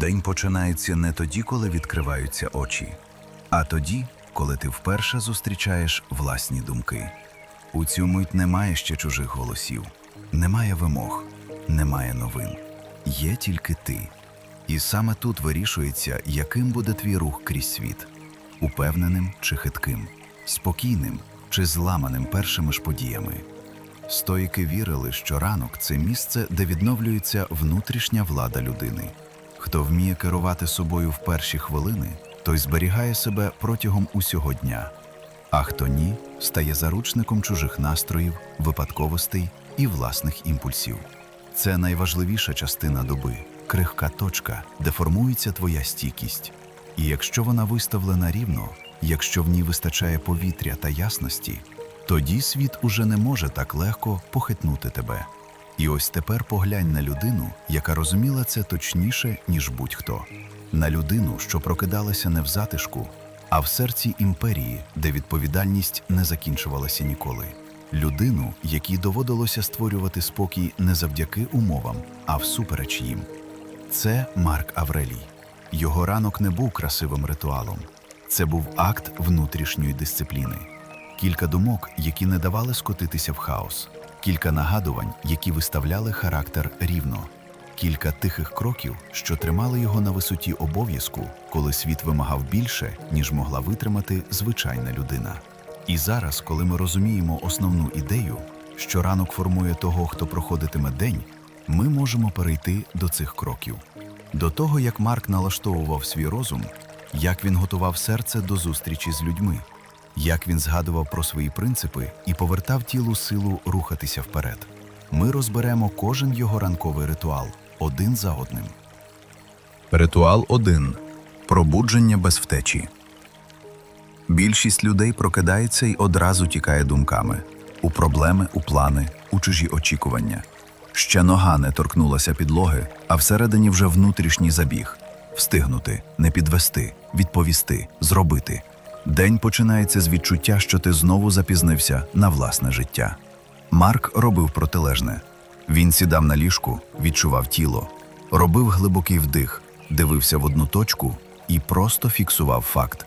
День починається не тоді, коли відкриваються очі, а тоді, коли ти вперше зустрічаєш власні думки. У цю мить немає ще чужих голосів, немає вимог, немає новин. Є тільки ти. І саме тут вирішується, яким буде твій рух крізь світ упевненим чи хитким, спокійним чи зламаним першими ж подіями. Стоїки вірили, що ранок це місце, де відновлюється внутрішня влада людини. Хто вміє керувати собою в перші хвилини, той зберігає себе протягом усього дня. А хто ні, стає заручником чужих настроїв, випадковостей і власних імпульсів. Це найважливіша частина доби, крихка точка, де формується твоя стійкість. І якщо вона виставлена рівно, якщо в ній вистачає повітря та ясності, тоді світ уже не може так легко похитнути тебе. І ось тепер поглянь на людину, яка розуміла це точніше, ніж будь-хто. На людину, що прокидалася не в затишку, а в серці імперії, де відповідальність не закінчувалася ніколи. Людину, якій доводилося створювати спокій не завдяки умовам, а всупереч їм. Це Марк Аврелій. Його ранок не був красивим ритуалом. Це був акт внутрішньої дисципліни. Кілька думок, які не давали скотитися в хаос, кілька нагадувань, які виставляли характер рівно, кілька тихих кроків, що тримали його на висоті обов'язку, коли світ вимагав більше, ніж могла витримати звичайна людина. І зараз, коли ми розуміємо основну ідею, що ранок формує того, хто проходитиме день, ми можемо перейти до цих кроків. До того, як Марк налаштовував свій розум, як він готував серце до зустрічі з людьми, як він згадував про свої принципи і повертав тілу силу рухатися вперед. Ми розберемо кожен його ранковий ритуал один за одним. Ритуал 1. Пробудження без втечі. Більшість людей прокидається й одразу тікає думками у проблеми, у плани, у чужі очікування. Ще нога не торкнулася підлоги, а всередині вже внутрішній забіг встигнути, не підвести, відповісти, зробити. День починається з відчуття, що ти знову запізнився на власне життя. Марк робив протилежне. Він сідав на ліжку, відчував тіло, робив глибокий вдих, дивився в одну точку і просто фіксував факт.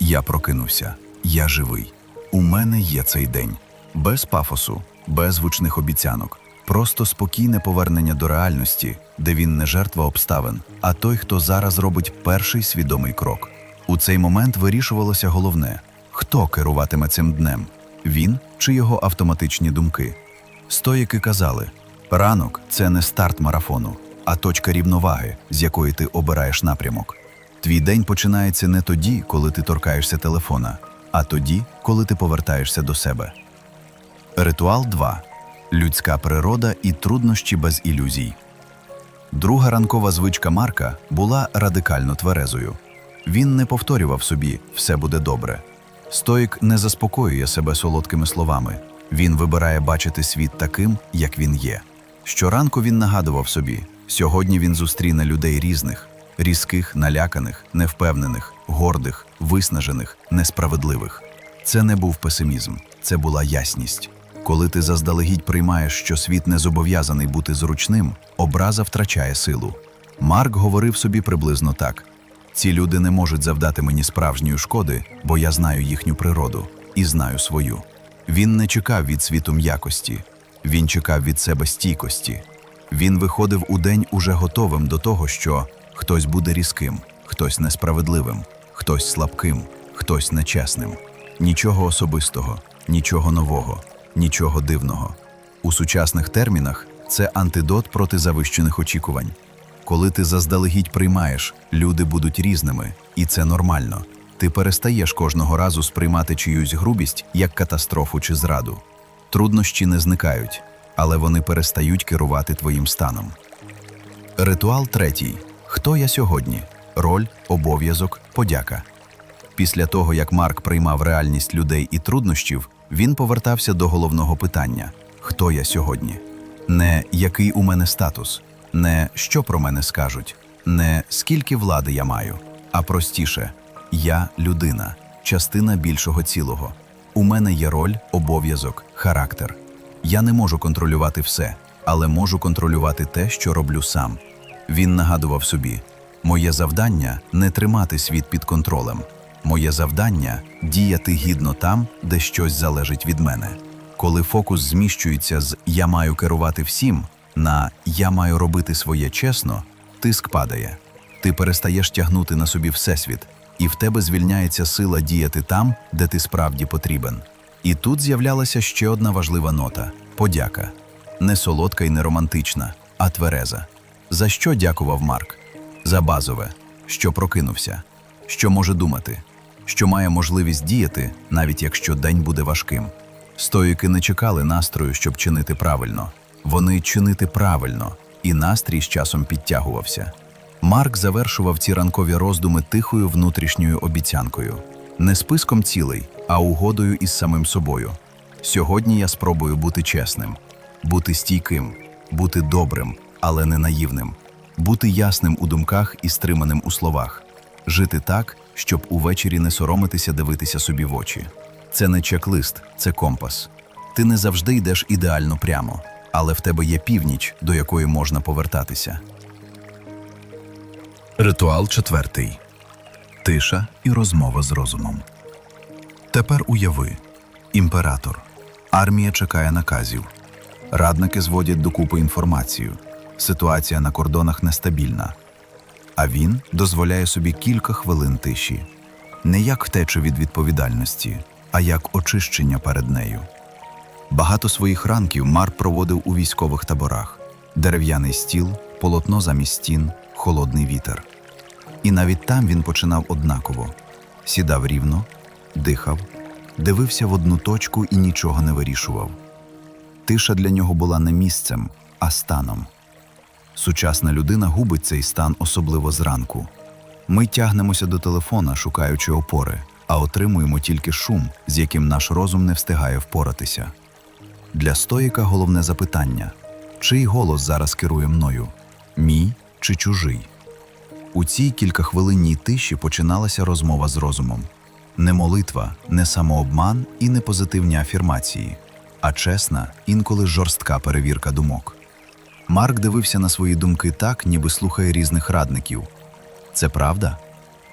Я прокинувся, я живий. У мене є цей день. Без пафосу, без гучних обіцянок. Просто спокійне повернення до реальності, де він не жертва обставин, а той, хто зараз робить перший свідомий крок. У цей момент вирішувалося головне: хто керуватиме цим днем він чи його автоматичні думки. Стоїки казали: ранок це не старт марафону, а точка рівноваги, з якої ти обираєш напрямок. Твій день починається не тоді, коли ти торкаєшся телефона, а тоді, коли ти повертаєшся до себе. Ритуал 2. Людська природа і труднощі без ілюзій. Друга ранкова звичка Марка була радикально тверезою. Він не повторював собі все буде добре. Стоїк не заспокоює себе солодкими словами. Він вибирає бачити світ таким, як він є. Щоранку він нагадував собі: сьогодні він зустріне людей різних, різких, наляканих, невпевнених, гордих, виснажених, несправедливих. Це не був песимізм, це була ясність. Коли ти заздалегідь приймаєш, що світ не зобов'язаний бути зручним, образа втрачає силу. Марк говорив собі приблизно так: ці люди не можуть завдати мені справжньої шкоди, бо я знаю їхню природу і знаю свою. Він не чекав від світу м'якості, він чекав від себе стійкості. Він виходив у день уже готовим до того, що хтось буде різким, хтось несправедливим, хтось слабким, хтось нечесним. Нічого особистого, нічого нового, нічого дивного. У сучасних термінах це антидот проти завищених очікувань. Коли ти заздалегідь приймаєш, люди будуть різними, і це нормально. Ти перестаєш кожного разу сприймати чиюсь грубість як катастрофу чи зраду. Труднощі не зникають, але вони перестають керувати твоїм станом. Ритуал третій. Хто я сьогодні? Роль, обов'язок, подяка. Після того, як Марк приймав реальність людей і труднощів, він повертався до головного питання: хто я сьогодні? Не який у мене статус, не що про мене скажуть, не скільки влади я маю, а простіше я людина, частина більшого цілого. У мене є роль, обов'язок, характер. Я не можу контролювати все, але можу контролювати те, що роблю сам. Він нагадував собі: Моє завдання не тримати світ під контролем. Моє завдання діяти гідно там, де щось залежить від мене. Коли фокус зміщується з я маю керувати всім на я маю робити своє чесно, тиск падає. Ти перестаєш тягнути на собі всесвіт, і в тебе звільняється сила діяти там, де ти справді потрібен. І тут з'являлася ще одна важлива нота подяка. Не солодка і не романтична, а твереза. За що дякував Марк? За базове, що прокинувся, що може думати, що має можливість діяти, навіть якщо день буде важким. Стоїки не чекали настрою, щоб чинити правильно. Вони чинити правильно, і настрій з часом підтягувався. Марк завершував ці ранкові роздуми тихою внутрішньою обіцянкою, не списком цілей, а угодою із самим собою. Сьогодні я спробую бути чесним, бути стійким, бути добрим, але не наївним, бути ясним у думках і стриманим у словах, жити так, щоб увечері не соромитися дивитися собі в очі. Це не чек-лист, це компас. Ти не завжди йдеш ідеально прямо, але в тебе є північ, до якої можна повертатися. Ритуал четвертий. Тиша і розмова з розумом. Тепер уяви. Імператор. Армія чекає наказів. Радники зводять докупи інформацію. Ситуація на кордонах нестабільна. А він дозволяє собі кілька хвилин тиші. Не як втечу від відповідальності, а як очищення перед нею. Багато своїх ранків Мар проводив у військових таборах: дерев'яний стіл, полотно замість стін, холодний вітер. І навіть там він починав однаково: сідав рівно, дихав, дивився в одну точку і нічого не вирішував. Тиша для нього була не місцем, а станом. Сучасна людина губить цей стан особливо зранку. Ми тягнемося до телефона, шукаючи опори, а отримуємо тільки шум, з яким наш розум не встигає впоратися. Для стоїка головне запитання: чий голос зараз керує мною? Мій чи чужий? У цій кількахвилинній тиші починалася розмова з розумом. Не молитва, не самообман і не позитивні афірмації, а чесна, інколи жорстка перевірка думок. Марк дивився на свої думки так, ніби слухає різних радників. Це правда?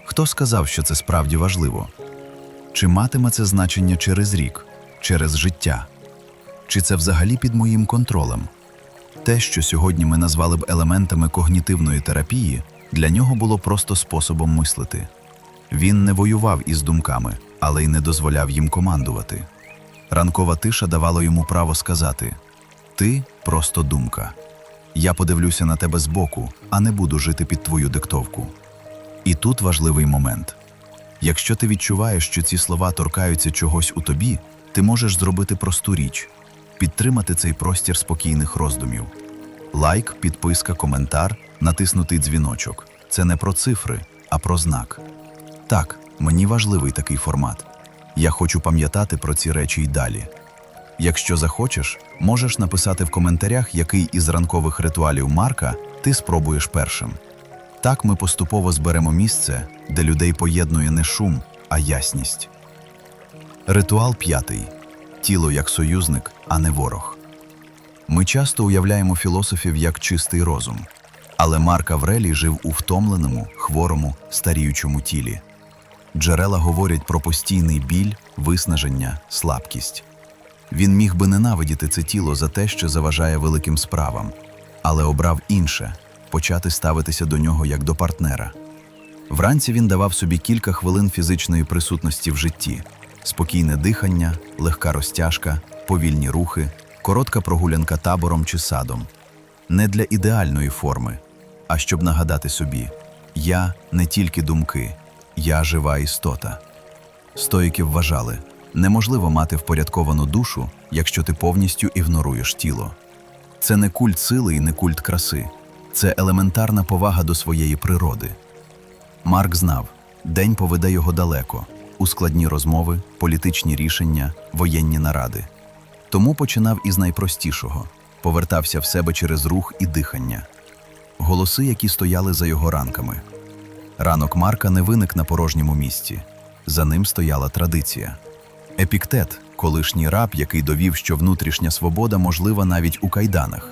Хто сказав, що це справді важливо? Чи матиме це значення через рік, через життя? Чи це взагалі під моїм контролем? Те, що сьогодні ми назвали б елементами когнітивної терапії, для нього було просто способом мислити. Він не воював із думками, але й не дозволяв їм командувати. Ранкова тиша давала йому право сказати: Ти просто думка. Я подивлюся на тебе збоку, а не буду жити під твою диктовку. І тут важливий момент. Якщо ти відчуваєш, що ці слова торкаються чогось у тобі, ти можеш зробити просту річ підтримати цей простір спокійних роздумів. Лайк, підписка, коментар, натиснутий дзвіночок це не про цифри, а про знак. Так, мені важливий такий формат. Я хочу пам'ятати про ці речі й далі. Якщо захочеш, можеш написати в коментарях, який із ранкових ритуалів Марка ти спробуєш першим. Так ми поступово зберемо місце, де людей поєднує не шум, а ясність. Ритуал п'ятий тіло як союзник, а не ворог. Ми часто уявляємо філософів як чистий розум, але Марк Аврелій жив у втомленому, хворому, старіючому тілі. Джерела говорять про постійний біль, виснаження, слабкість. Він міг би ненавидіти це тіло за те, що заважає великим справам, але обрав інше почати ставитися до нього як до партнера. Вранці він давав собі кілька хвилин фізичної присутності в житті: спокійне дихання, легка розтяжка, повільні рухи, коротка прогулянка табором чи садом. Не для ідеальної форми, а щоб нагадати собі: я не тільки думки, я жива істота. Стоїки вважали, неможливо мати впорядковану душу, якщо ти повністю ігноруєш тіло. Це не культ сили і не культ краси, це елементарна повага до своєї природи. Марк знав, день поведе його далеко у складні розмови, політичні рішення, воєнні наради. Тому починав із найпростішого повертався в себе через рух і дихання, голоси, які стояли за його ранками. Ранок Марка не виник на порожньому місці. За ним стояла традиція. Епіктет, колишній раб, який довів, що внутрішня свобода можлива навіть у кайданах.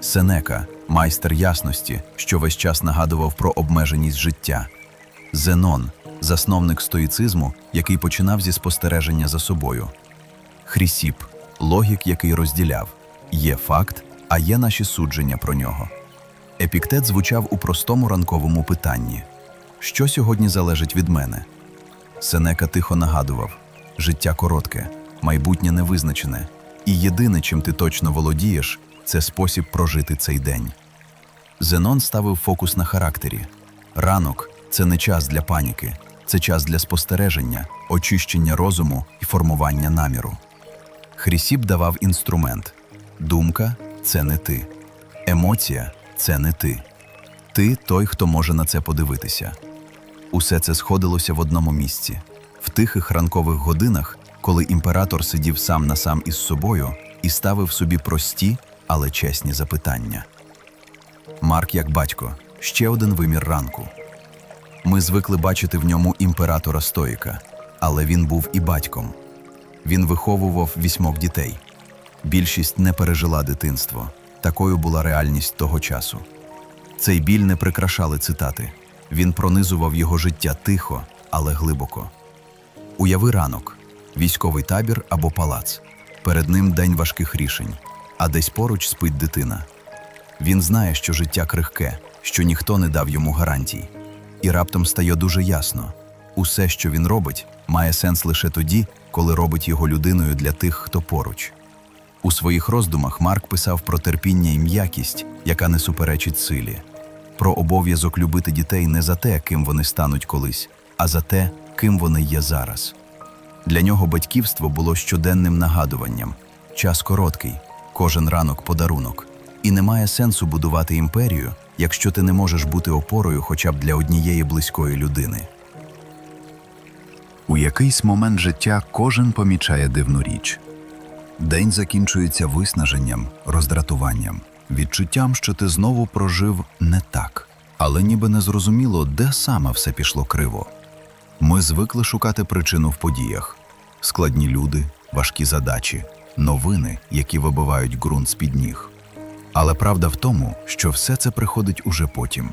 Сенека, майстер ясності, що весь час нагадував про обмеженість життя. Зенон, засновник стоїцизму, який починав зі спостереження за собою. Хрісіп, логік, який розділяв є факт, а є наші судження про нього. Епіктет звучав у простому ранковому питанні: що сьогодні залежить від мене? Сенека тихо нагадував: життя коротке, майбутнє невизначене, і єдине, чим ти точно володієш, це спосіб прожити цей день. Зенон ставив фокус на характері. Ранок це не час для паніки, це час для спостереження, очищення розуму і формування наміру. Хрісіп давав інструмент. Думка це не ти. Емоція це не ти. Ти той, хто може на це подивитися. Усе це сходилося в одному місці, в тихих ранкових годинах, коли імператор сидів сам на сам із собою і ставив собі прості, але чесні запитання. Марк, як батько, ще один вимір ранку. Ми звикли бачити в ньому імператора стоїка, але він був і батьком. Він виховував вісьмох дітей. Більшість не пережила дитинство. Такою була реальність того часу. Цей біль не прикрашали цитати. Він пронизував його життя тихо, але глибоко. Уяви ранок, військовий табір або палац. Перед ним день важких рішень, а десь поруч спить дитина. Він знає, що життя крихке, що ніхто не дав йому гарантій. І раптом стає дуже ясно: усе, що він робить, має сенс лише тоді, коли робить його людиною для тих, хто поруч. У своїх роздумах Марк писав про терпіння і м'якість, яка не суперечить силі, про обов'язок любити дітей не за те, ким вони стануть колись, а за те, ким вони є зараз. Для нього батьківство було щоденним нагадуванням час короткий, кожен ранок подарунок, і немає сенсу будувати імперію, якщо ти не можеш бути опорою хоча б для однієї близької людини. У якийсь момент життя кожен помічає дивну річ. День закінчується виснаженням, роздратуванням, відчуттям, що ти знову прожив не так, але ніби не зрозуміло, де саме все пішло криво. Ми звикли шукати причину в подіях: складні люди, важкі задачі, новини, які вибивають ґрунт з-під ніг. Але правда в тому, що все це приходить уже потім.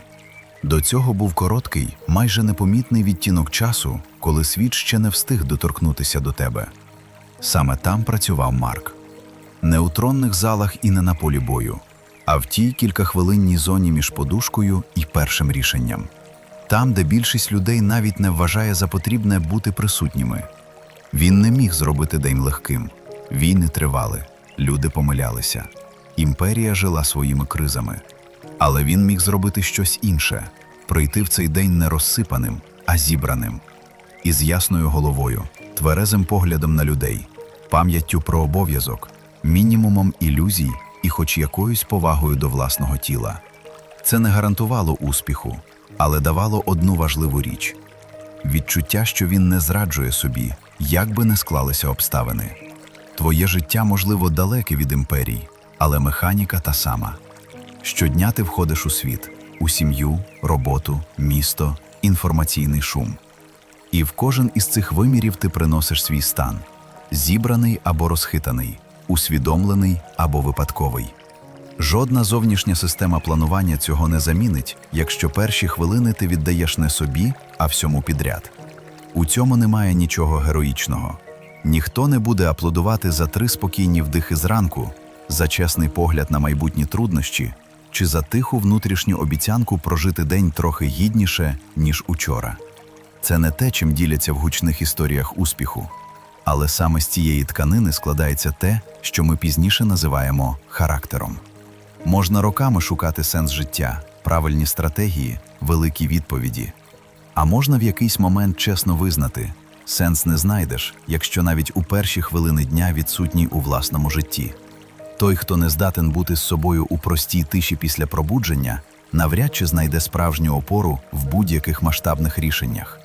До цього був короткий, майже непомітний відтінок часу, коли світ ще не встиг доторкнутися до тебе. Саме там працював Марк. Не у тронних залах і не на полі бою, а в тій кількахвилинній зоні між подушкою і першим рішенням. Там, де більшість людей навіть не вважає за потрібне бути присутніми. Він не міг зробити день легким. Війни тривали, люди помилялися. Імперія жила своїми кризами. Але він міг зробити щось інше прийти в цей день не розсипаним, а зібраним, із ясною головою, тверезим поглядом на людей, пам'яттю про обов'язок, мінімумом ілюзій і хоч якоюсь повагою до власного тіла. Це не гарантувало успіху, але давало одну важливу річ відчуття, що він не зраджує собі, як би не склалися обставини. Твоє життя, можливо, далеке від імперій, але механіка та сама. Щодня ти входиш у світ, у сім'ю, роботу, місто, інформаційний шум. І в кожен із цих вимірів ти приносиш свій стан зібраний або розхитаний, усвідомлений або випадковий. Жодна зовнішня система планування цього не замінить, якщо перші хвилини ти віддаєш не собі, а всьому підряд. У цьому немає нічого героїчного. Ніхто не буде аплодувати за три спокійні вдихи зранку, за чесний погляд на майбутні труднощі чи за тиху внутрішню обіцянку прожити день трохи гідніше, ніж учора. Це не те, чим діляться в гучних історіях успіху, але саме з цієї тканини складається те, що ми пізніше називаємо характером. Можна роками шукати сенс життя, правильні стратегії, великі відповіді. А можна в якийсь момент чесно визнати, сенс не знайдеш, якщо навіть у перші хвилини дня відсутній у власному житті. Той, хто не здатен бути з собою у простій тиші після пробудження, навряд чи знайде справжню опору в будь-яких масштабних рішеннях.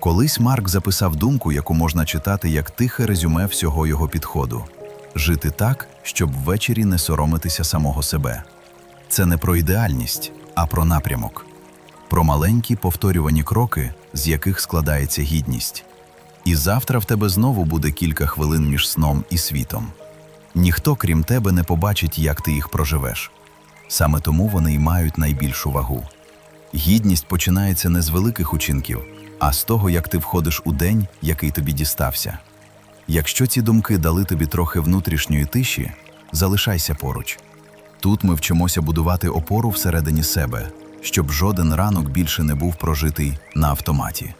Колись Марк записав думку, яку можна читати як тихе резюме всього його підходу жити так, щоб ввечері не соромитися самого себе. Це не про ідеальність, а про напрямок, про маленькі повторювані кроки, з яких складається гідність. І завтра в тебе знову буде кілька хвилин між сном і світом. Ніхто, крім тебе, не побачить, як ти їх проживеш. Саме тому вони й мають найбільшу вагу. Гідність починається не з великих учинків, а з того, як ти входиш у день, який тобі дістався. Якщо ці думки дали тобі трохи внутрішньої тиші, залишайся поруч. Тут ми вчимося будувати опору всередині себе, щоб жоден ранок більше не був прожитий на автоматі.